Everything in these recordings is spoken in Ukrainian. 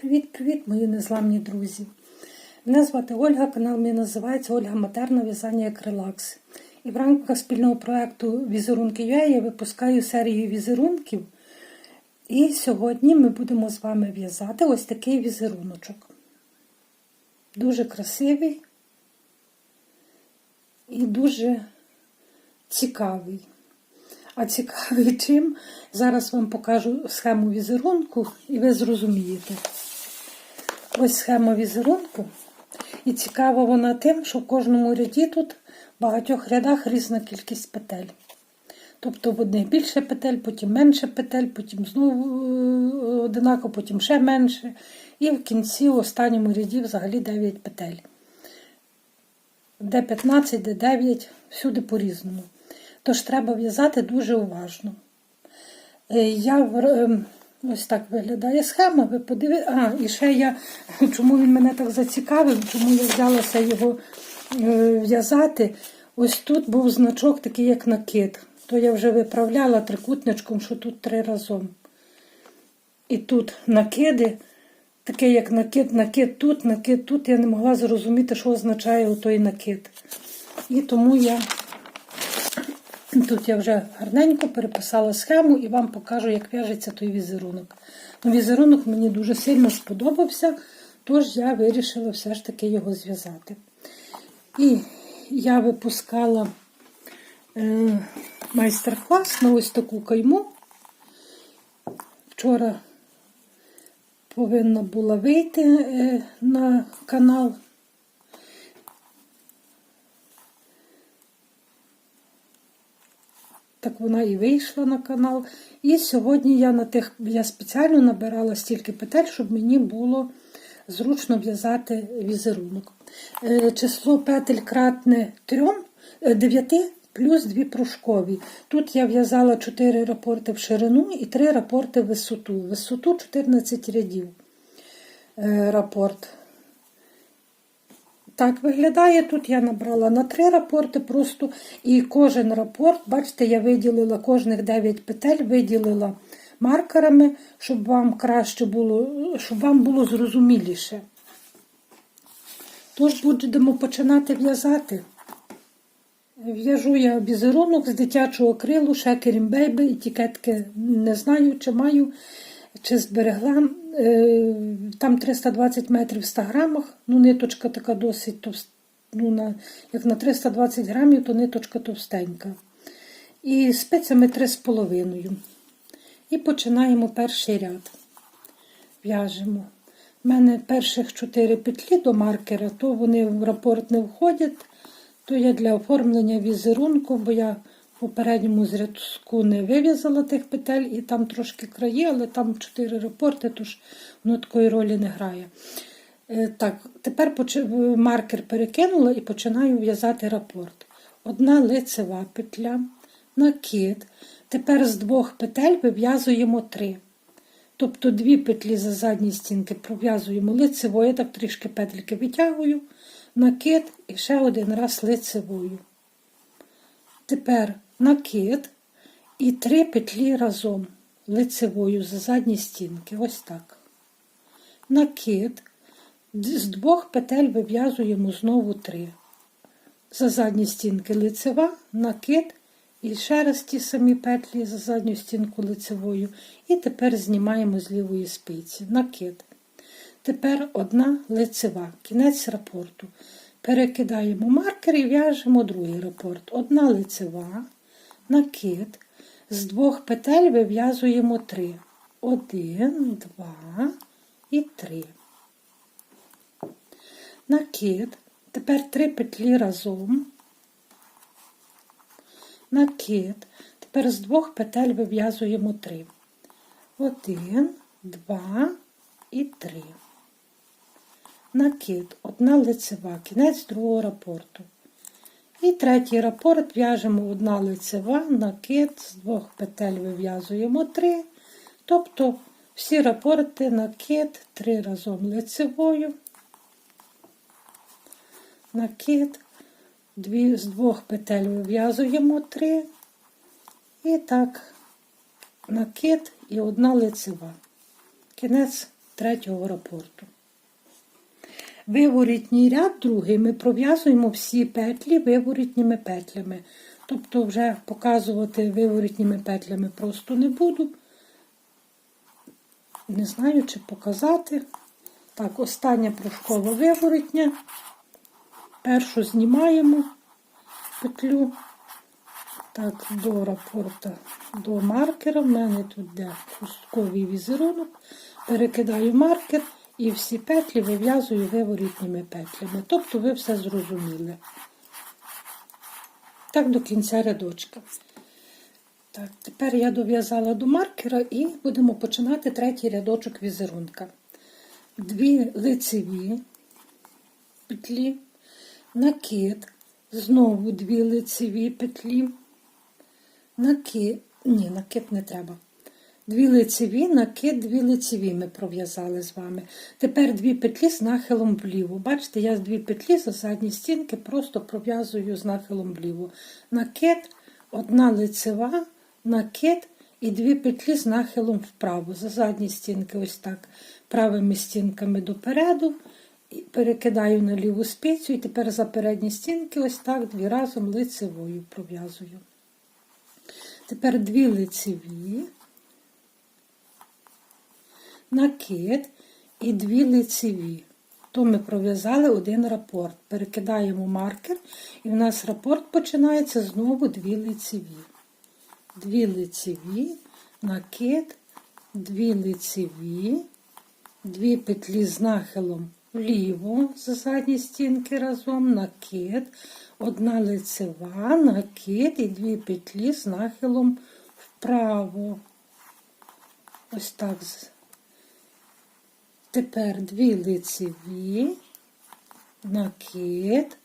Привіт-привіт, мої незламні друзі! Мене звати Ольга, канал мій називається Ольга Матерна В'язання як релакс. І в рамках спільного проєкту Візерунки UA я випускаю серію візерунків. І сьогодні ми будемо з вами в'язати ось такий візеруночок. Дуже красивий і дуже цікавий. А цікавий чим? Зараз вам покажу схему візерунку і ви зрозумієте. Ось схема візерунку. І цікава вона тим, що в кожному ряді тут в багатьох рядах різна кількість петель. Тобто в одних більше петель, потім менше петель, потім знову е, одинаково, потім ще менше. І в кінці, в останньому ряді, взагалі 9 петель. Де 15, де 9, всюди по-різному. Тож треба в'язати дуже уважно. Е, Я в- ось так виглядає схема. Ви подивіться. А, і ще я, чому він мене так зацікавив, чому я взялася його е, в'язати. Ось тут був значок такий, як накид. То я вже виправляла трикутничком, що тут три разом. І тут накиди, таке як накид, накид тут, накид тут. Я не могла зрозуміти, що означає той накид. І тому я Тут я вже гарненько переписала схему і вам покажу, як в'яжеться той візерунок. Ну, Візерунок мені дуже сильно сподобався, тож я вирішила все ж таки його зв'язати. І я випускала е, майстер-клас на ось таку кайму. Вчора повинна була вийти е, на канал. Вона і вийшла на канал. І сьогодні я на тих я спеціально набирала стільки петель, щоб мені було зручно в'язати візерунок. Е, Число петель кратне 3, 9 плюс 2 пружкові. Тут я в'язала 4 рапорти в ширину і 3 рапорти в висоту. Висоту 14 рядів е, рапорт. Так виглядає. Тут я набрала на три рапорти просто, і кожен рапорт, бачите, я виділила кожних 9 петель, виділила маркерами, щоб вам краще було, щоб вам було зрозуміліше. Тож будемо починати в'язати. В'яжу я візерунок з дитячого крилу, шекерім бейби, етикетки не знаю, чи маю, чи зберегла. Е, Там 320 метрів в 100 грамах, ну ниточка така досить товста, ну, на, як на 320 грамів, то ниточка товстенька. І спицями 3,5. І починаємо перший ряд. В'яжемо. У мене перших 4 петлі до маркера, то вони в рапорт не входять, то я для оформлення візерунку, бо я в попередньому зрядку не вив'язала тих петель, і там трошки краї, але там 4 рапорти, тож воно такої ролі не грає. Е, Так, тепер маркер перекинула і починаю в'язати рапорт. Одна лицева петля, накид. Тепер з двох петель вив'язуємо три. Тобто дві петлі за задні стінки пров'язуємо лицевою, так трішки петельки витягую, накид і ще один раз лицевою. Тепер накид і три петлі разом лицевою за задні стінки. Ось так. Накид. З двох петель вив'язуємо знову три. За задні стінки лицева, накид і ще раз ті самі петлі за задню стінку лицевою. І тепер знімаємо з лівої спиці. Накид. Тепер одна лицева, кінець рапорту. Перекидаємо маркер і в'яжемо другий рапорт. Одна лицева, накид. З двох петель вив'язуємо три. Один, два і три. Накид. Тепер три петлі разом. Накид. Тепер з двох петель вив'язуємо три. Один, два і три. Накид, одна лицева, кінець другого рапорту. І третій рапорт в'яжемо одна лицева, накид, з двох петель вив'язуємо три. Тобто всі рапорти накид, три разом лицевою, накид, дві, з двох петель вив'язуємо три. І так, накид і одна лицева. Кінець третього рапорту. Виворітній ряд другий ми пров'язуємо всі петлі виворітніми петлями. Тобто вже показувати виворітніми петлями просто не буду. Не знаю, чи показати. Так, остання прушкова виворітня. Першу знімаємо петлю. Так, до рапорта, до маркера. В мене тут де хустковий візерунок. Перекидаю маркер і всі петлі вив'язую виворітніми петлями. Тобто ви все зрозуміли. Так до кінця рядочка. Так, тепер я дов'язала до маркера і будемо починати третій рядочок візерунка. Дві лицеві петлі, накид, знову дві лицеві петлі, накид, ні, накид не треба. Дві лицеві, накид, дві лицеві ми пров'язали з вами. Тепер дві петлі з нахилом вліво. Бачите, я дві петлі за задні стінки просто пров'язую з нахилом вліво. Накид, одна лицева, накид і дві петлі з нахилом вправо. За задні стінки, ось так, правими стінками допереду. І перекидаю на ліву спицю, і тепер за передні стінки, ось так, дві разом лицевою пров'язую. Тепер дві лицеві накид і дві лицеві. То ми пров'язали один рапорт. Перекидаємо маркер, і в нас рапорт починається знову дві лицеві. Дві лицеві, накид, дві лицеві, дві петлі з нахилом вліво за задні стінки разом, накид, одна лицева, накид і дві петлі з нахилом вправо. Ось так. Тепер дві лицеві, накид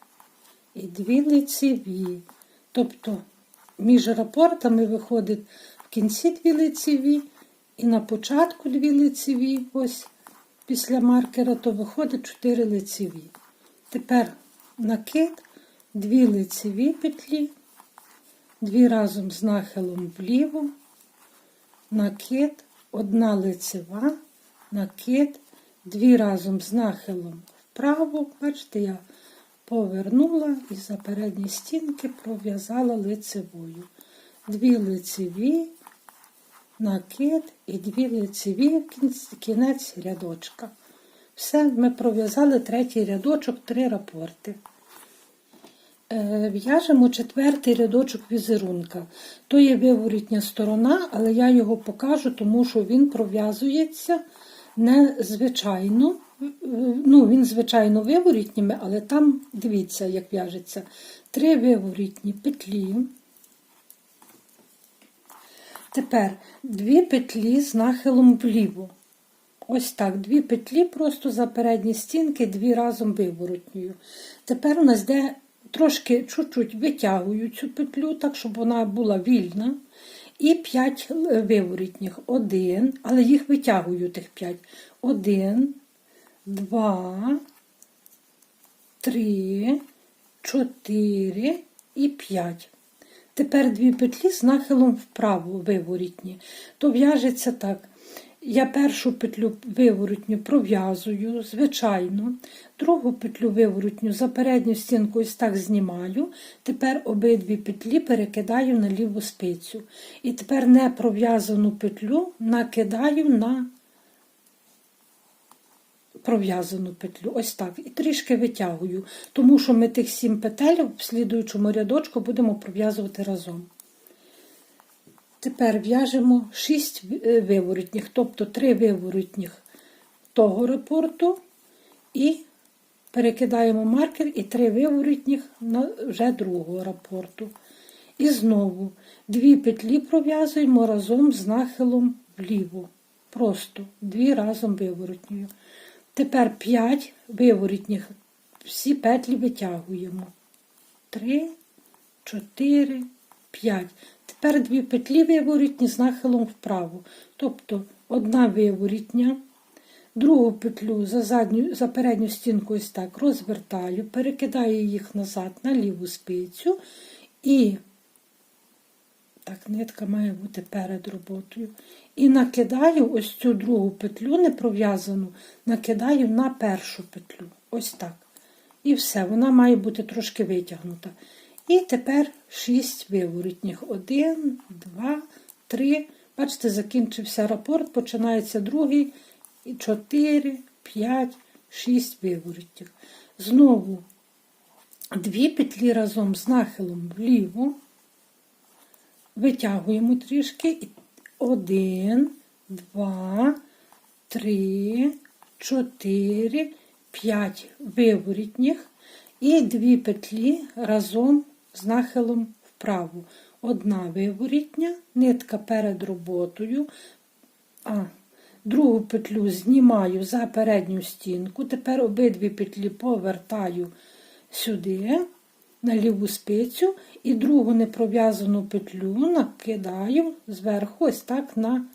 і дві лицеві. Тобто між рапортами виходить в кінці дві лицеві і на початку дві лицеві, ось після маркера, то виходить 4 лицеві. Тепер накид, дві лицеві петлі, дві разом з нахилом вліво, накид, одна лицева, накид, дві разом з нахилом вправо. Бачите, я повернула і за передні стінки пров'язала лицевою. Дві лицеві, накид і дві лицеві кінець рядочка. Все, ми пров'язали третій рядочок, три рапорти. Е, В'яжемо четвертий рядочок візерунка. То є виворітня сторона, але я його покажу, тому що він пров'язується незвичайно. Ну, Він, звичайно, виворітніми, але там, дивіться, як в'яжеться, три виворітні петлі. Тепер дві петлі з нахилом вліво. Ось так, дві петлі просто за передні стінки, дві разом виворотньою. Тепер у нас де трошки чуть-чуть витягую цю петлю, так, щоб вона була вільна. І 5 виворітніх. Один, але їх витягую тих 5. Один, два, три, чотири і п'ять. Тепер дві петлі з нахилом вправо виворітні. То в'яжеться так. Я першу петлю виворотню пров'язую, звичайно, другу петлю виворотню за передню стінку ось так знімаю. Тепер обидві петлі перекидаю на ліву спицю. І тепер не пров'язану петлю накидаю на пров'язану петлю. Ось так. І трішки витягую, тому що ми тих сім петель в слідуючому рядочку будемо пров'язувати разом. Тепер в'яжемо 6 виворотніх, тобто 3 виворотніх того рапорту і перекидаємо маркер і 3 виворотніх вже другого рапорту. І знову дві петлі пров'язуємо разом з нахилом вліво. Просто дві разом виворотньою. Тепер 5 виворотніх, всі петлі витягуємо. 3, 4, 5. Тепер дві петлі виворітні з нахилом вправо. Тобто одна виворітня, другу петлю за задню, за передню стінку ось так розвертаю, перекидаю їх назад на ліву спицю і Так, нитка має бути перед роботою. І накидаю ось цю другу петлю не пров'язану, накидаю на першу петлю. Ось так. І все, вона має бути трошки витягнута. І тепер 6 виворітніх. Один, два, три. Бачите, закінчився рапорт, починається другий, і 4, 5, 6 виворітніх. Знову дві петлі разом з нахилом вліво. Витягуємо трішки. І Один, два, три, чотири, п'ять виворітніх і дві петлі разом з нахилом вправо. Одна виворітня, нитка перед роботою. А, другу петлю знімаю за передню стінку. Тепер обидві петлі повертаю сюди, на ліву спицю, і другу непров'язану петлю накидаю зверху, ось так на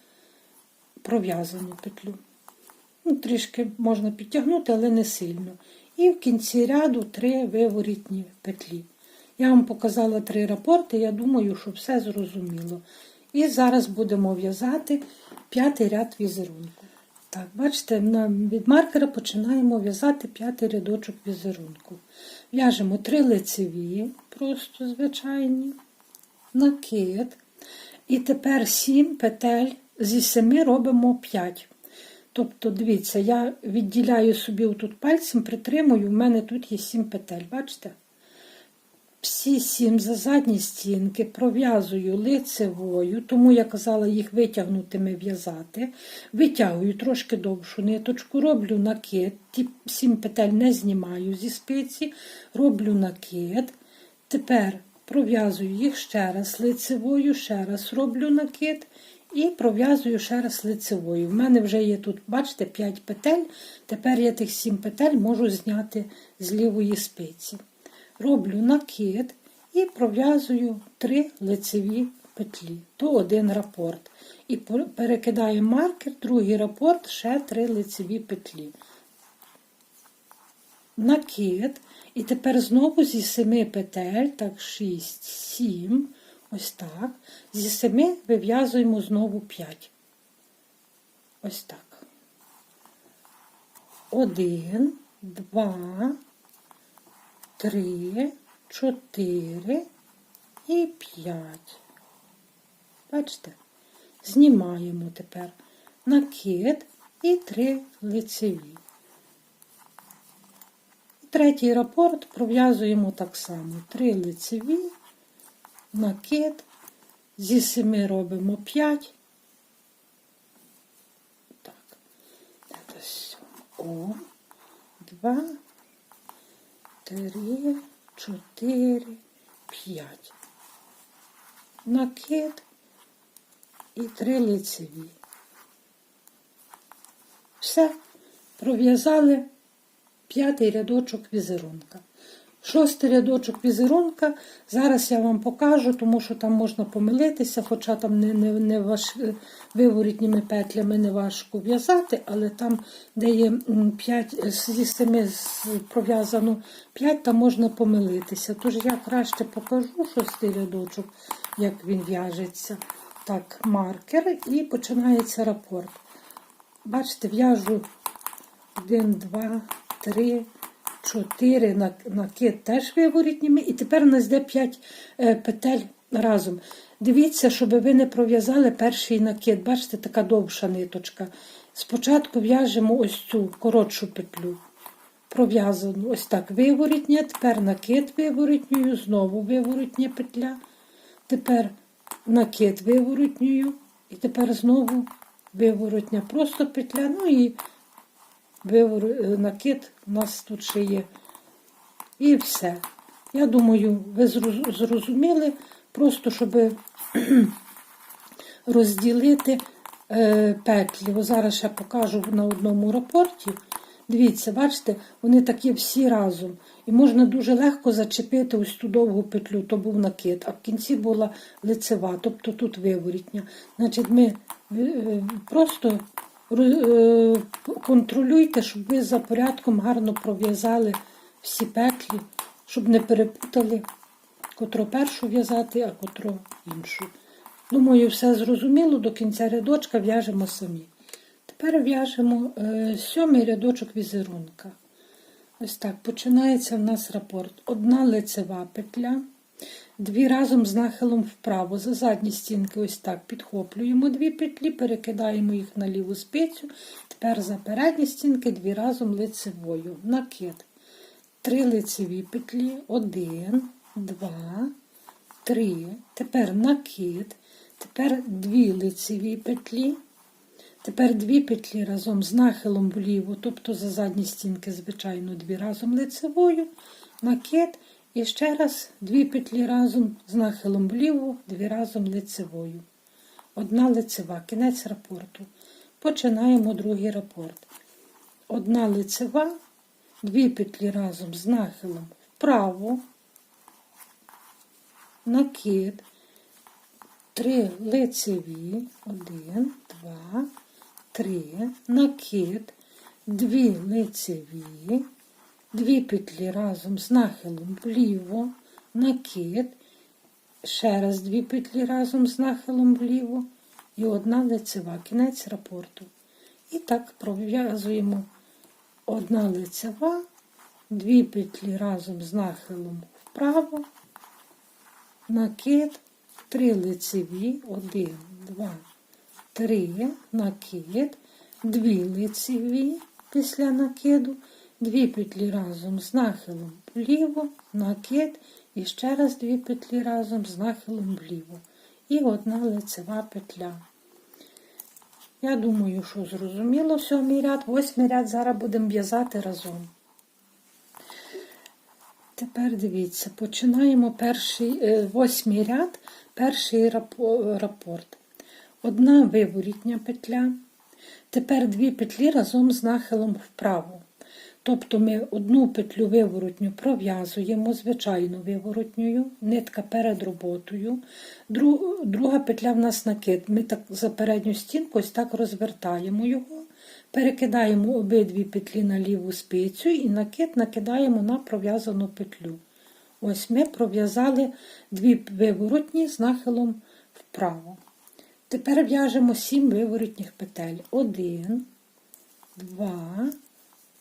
пров'язану петлю. Ну, трішки можна підтягнути, але не сильно. І в кінці ряду три виворітні петлі. Я вам показала три рапорти, я думаю, що все зрозуміло. І зараз будемо в'язати п'ятий ряд візерунку. Так, бачите, від маркера починаємо в'язати п'ятий рядочок візерунку. В'яжемо три лицеві, просто звичайні, накид. І тепер 7 петель зі 7 робимо 5. Тобто, дивіться, я відділяю собі тут пальцем, притримую, в мене тут є 7 петель, бачите? Всі сім за задні стінки пров'язую лицевою, тому я казала їх витягнутими в'язати. Витягую трошки довшу ниточку, роблю накид, ті сім петель не знімаю зі спиці, роблю накид. Тепер пров'язую їх ще раз лицевою, ще раз роблю накид і пров'язую ще раз лицевою. В мене вже є тут, бачите, 5 петель. Тепер я тих 7 петель можу зняти з лівої спиці роблю накид і пров'язую три лицеві петлі, то один рапорт. І перекидаю маркер, другий рапорт, ще три лицеві петлі. Накид. І тепер знову зі семи петель, так, 6, 7, ось так. Зі семи вив'язуємо знову 5. Ось так. Один, два, три, чотири і п'ять. Бачите? Знімаємо тепер накид і три лицеві. Третій рапорт пров'язуємо так само. Три лицеві, накид, зі семи робимо п'ять. Так, ось. О, два, три, чотири, п'ять. Накид і три лицеві. Все, пров'язали п'ятий рядочок візерунка. Шостий рядочок візерунка. Зараз я вам покажу, тому що там можна помилитися, хоча там не, не, не важ... виворітніми петлями не важко в'язати, але там, де є 5, зі 7 пров'язано 5, там можна помилитися. Тож я краще покажу шостий рядочок, як він в'яжеться. Так, маркер і починається рапорт. Бачите, в'яжу 1, 2, 3, 4 накид теж виворітніми. І тепер у нас йде 5 петель разом. Дивіться, щоб ви не пров'язали перший накид. Бачите, така довша ниточка. Спочатку в'яжемо ось цю коротшу петлю. Пров'язану ось так виворітня, тепер накид виворітньою, знову виворітня петля. Тепер накид виворотньою, і тепер знову виворотня просто петля. Ну і е, накид у нас тут ще є. І все. Я думаю, ви зрозуміли, просто щоб розділити е, петлі. Ось зараз ще покажу на одному рапорті. Дивіться, бачите, вони такі всі разом. І можна дуже легко зачепити ось ту довгу петлю, то був накид, а в кінці була лицева, тобто тут виворітня. Значить, ми е, просто е, контролюйте, щоб ви за порядком гарно пров'язали всі петлі, щоб не перепутали, котру першу в'язати, а котру іншу. Думаю, все зрозуміло, до кінця рядочка в'яжемо самі. Тепер в'яжемо е, сьомий рядочок візерунка. Ось так починається в нас рапорт. Одна лицева петля, дві разом з нахилом вправо. За задні стінки ось так підхоплюємо дві петлі, перекидаємо їх на ліву спицю. Тепер за передні стінки дві разом лицевою. Накид. Три лицеві петлі, один, два, три. Тепер накид. Тепер дві лицеві петлі. Тепер дві петлі разом з нахилом вліво, тобто за задні стінки, звичайно, дві разом лицевою, накид. І ще раз дві петлі разом з нахилом вліво, дві разом лицевою. Одна лицева, кінець рапорту. Починаємо другий рапорт. Одна лицева, дві петлі разом з нахилом вправо, накид, три лицеві, один, два, три, накид, дві лицеві, дві петлі разом з нахилом вліво, накид, ще раз дві петлі разом з нахилом вліво. І одна лицева, кінець рапорту. І так пров'язуємо. Одна лицева, дві петлі разом з нахилом вправо, накид, три лицеві, один, два, три, накид, дві лицеві після накиду, дві петлі разом з нахилом вліво, накид і ще раз дві петлі разом з нахилом вліво. І одна лицева петля. Я думаю, що зрозуміло сьомий ряд, восьмий ряд зараз будемо в'язати разом. Тепер дивіться, починаємо перший, е, восьмий ряд, перший рапорт. Одна виворітня петля. Тепер дві петлі разом з нахилом вправо. Тобто ми одну петлю виворотню пров'язуємо, звичайно виворотньою, нитка перед роботою. Дру- Друга петля в нас накид. Ми так за передню стінку ось так розвертаємо його, перекидаємо обидві петлі на ліву спицю і накид накидаємо на пров'язану петлю. Ось ми пров'язали дві виворотні з нахилом вправо. Тепер в'яжемо сім виворотніх петель. Один, два,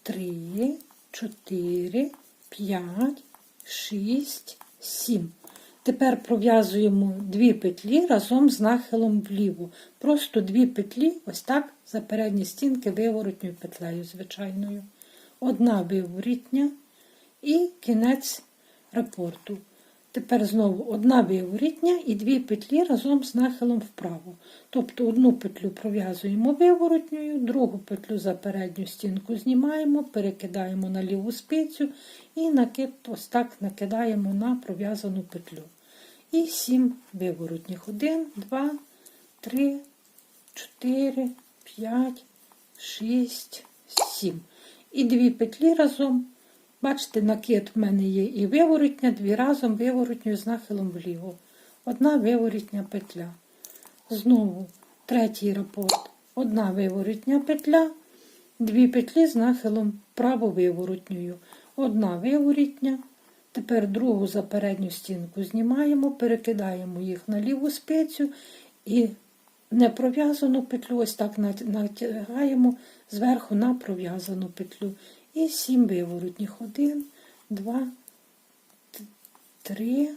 три, чотири, п'ять, шість, сім. Тепер пров'язуємо дві петлі разом з нахилом вліво. Просто дві петлі, ось так, за передні стінки виворотньою петлею, звичайною. Одна виворітня і кінець рапорту. Тепер знову одна виворітня і дві петлі разом з нахилом вправо. Тобто одну петлю пров'язуємо виворотньою, другу петлю за передню стінку знімаємо, перекидаємо на ліву спицю і ось так накидаємо на пров'язану петлю. І сім виворотніх. Один, два, три, чотири, п'ять, шість, сім. І дві петлі разом. Бачите, накид в мене є і виворотня, дві разом виворотньою з нахилом вліво. Одна виворотня петля. Знову третій рапорт. Одна виворотня петля, дві петлі з нахилом вправо виворотньою. Одна виворотня. Тепер другу за передню стінку знімаємо, перекидаємо їх на ліву спицю і не пров'язану петлю, ось так натягаємо зверху на пров'язану петлю. І сім виворотніх. Один, два, т- три,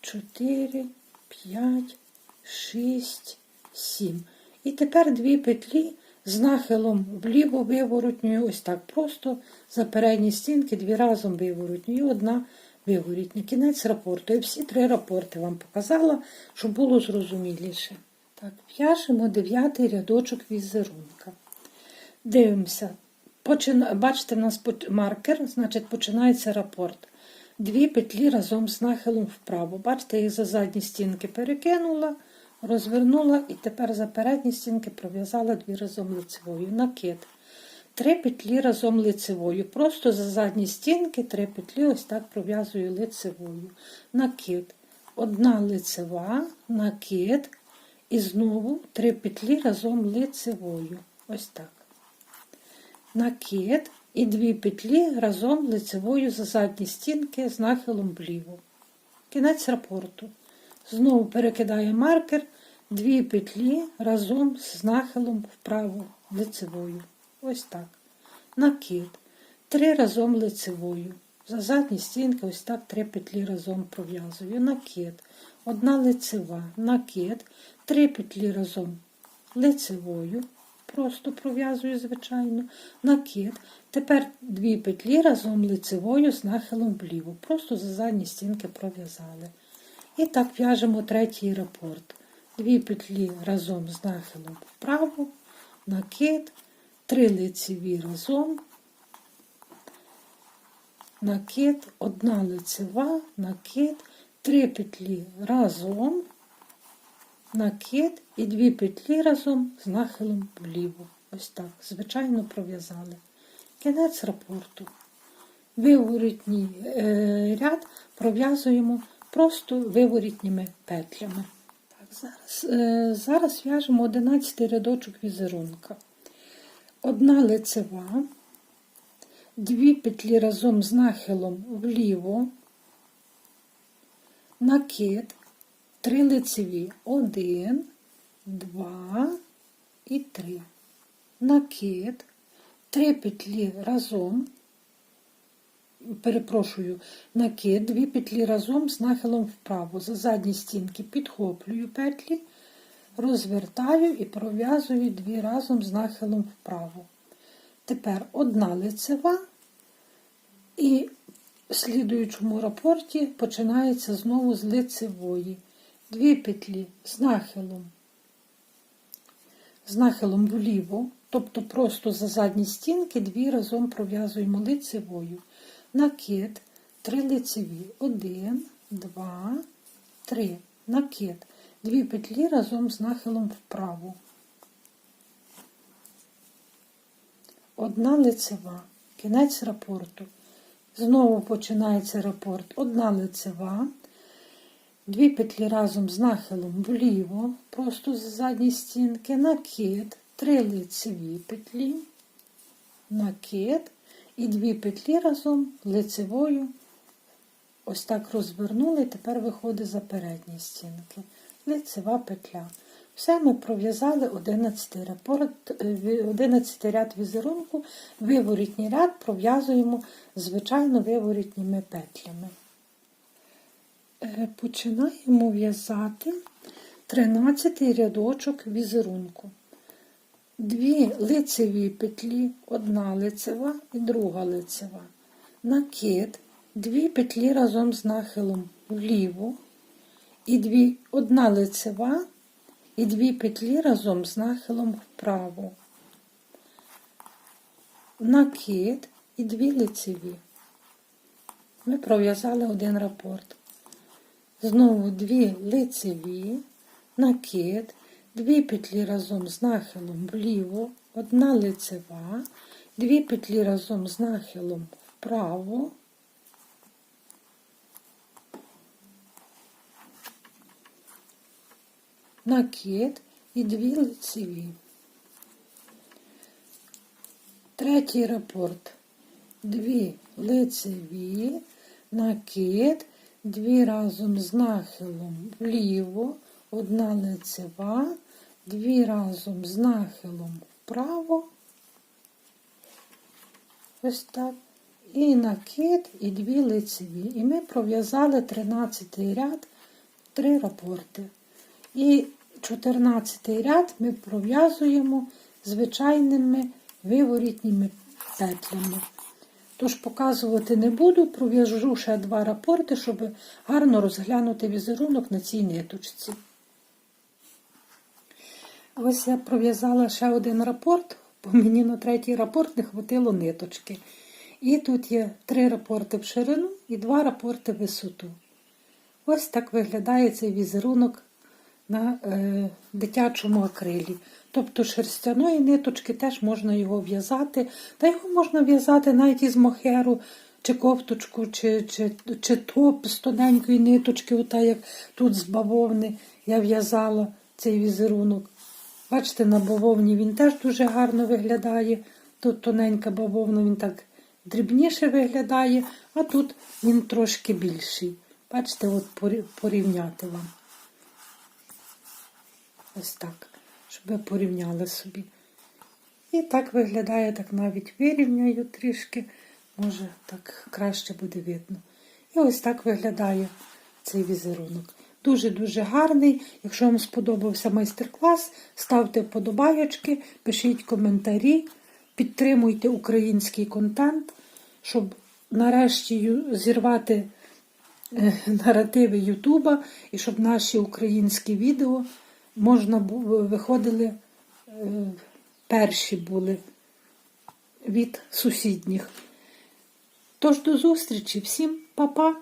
чотири, п'ять, шість, сім. І тепер дві петлі з нахилом вліво виворотньою, ось так просто за передні стінки, дві разом виворотньою, і одна виворотня. Кінець рапорту. І всі три рапорти вам показала, щоб було зрозуміліше. Так, в'яжемо дев'ятий рядочок візерунка. Дивимося. Почина... Бачите, в нас маркер, значить починається рапорт. Дві петлі разом з нахилом вправо. Бачите, їх за задні стінки перекинула, розвернула і тепер за передні стінки пров'язала дві разом лицевою. Накид. Три петлі разом лицевою. Просто за задні стінки три петлі ось так пров'язую лицевою. Накид. Одна лицева, накид. І знову три петлі разом лицевою. Ось так накид і дві петлі разом лицевою за задні стінки з нахилом вліво. Кінець рапорту. Знову перекидаю маркер, дві петлі разом з нахилом вправо лицевою. Ось так. Накид. Три разом лицевою. За задні стінки ось так три петлі разом пров'язую. Накид. Одна лицева, накид, три петлі разом лицевою. Просто пров'язую, звичайно, накид. Тепер дві петлі разом лицевою з нахилом вліво. Просто за задні стінки пров'язали. І так в'яжемо третій рапорт. Дві петлі разом з нахилом вправо, накид, три лицеві разом, накид, одна лицева, накид, три петлі разом, накид і дві петлі разом з нахилом вліво. Ось так, звичайно пров'язали. Кінець рапорту. Виворітній е, ряд пров'язуємо просто виворітніми петлями. Так, зараз, е, зараз в'яжемо 11 рядочок візерунка. Одна лицева, дві петлі разом з нахилом вліво, накид, три лицеві, один, два і три. Накид, три петлі разом, перепрошую, накид, дві петлі разом з нахилом вправо. За задні стінки підхоплюю петлі, розвертаю і пров'язую дві разом з нахилом вправо. Тепер одна лицева і в слідуючому рапорті починається знову з лицевої. Дві петлі з нахилом, з нахилом вліво, тобто просто за задні стінки дві разом пров'язуємо лицевою. Накид, три лицеві, один, два, три. Накид. Дві петлі разом з нахилом вправо. Одна лицева. Кінець рапорту. Знову починається рапорт. Одна лицева. Дві петлі разом з нахилом вліво, просто з задні стінки, накид, три лицеві петлі, накид і дві петлі разом лицевою. Ось так розвернули, тепер виходить за передні стінки. Лицева петля. Все ми пров'язали 11 рапорт, 11 ряд візерунку, виворітній ряд пров'язуємо звичайно виворітніми петлями. Е, Починаємо в'язати 13 рядочок візерунку. Дві лицеві петлі, одна лицева і друга лицева. Накид, дві петлі разом з нахилом вліво, і дві, одна лицева і дві петлі разом з нахилом вправо. Накид і дві лицеві. Ми пров'язали один рапорт. Знову дві лицеві, накид, дві петлі разом з нахилом вліво, одна лицева, дві петлі разом з нахилом вправо, накид і дві лицеві. Третій рапорт. Дві лицеві, накид, дві разом з нахилом вліво, одна лицева, дві разом з нахилом вправо. Ось так. І накид, і дві лицеві. І ми пров'язали 13 ряд, три рапорти. І 14 ряд ми пров'язуємо звичайними виворітніми петлями. Тож показувати не буду, пров'яжу ще два рапорти, щоб гарно розглянути візерунок на цій ниточці. Ось я пров'язала ще один рапорт, бо мені на третій рапорт не хватило ниточки. І тут є три рапорти в ширину і два рапорти в висоту. Ось так виглядає цей візерунок на е, дитячому акрилі. Тобто шерстяної ниточки теж можна його в'язати. Та його можна в'язати навіть із мохеру, чи кофточку, чи чи, чи топ з тоненької ниточки, ота як тут з бавовни я в'язала цей візерунок. Бачите, на бавовні він теж дуже гарно виглядає. Тут тоненька бавовна, він так дрібніше виглядає, а тут він трошки більший. Бачите, от порівняти вам. Ось так, щоб ви порівняли собі. І так виглядає, так навіть вирівняю трішки, може так краще буде видно. І ось так виглядає цей візерунок. Дуже-дуже гарний. Якщо вам сподобався майстер-клас, ставте вподобайочки, пишіть коментарі, підтримуйте український контент, щоб нарешті зірвати е, наративи Ютуба і щоб наші українські відео можна було, виходили е, перші були від сусідніх. Тож до зустрічі, всім па-па!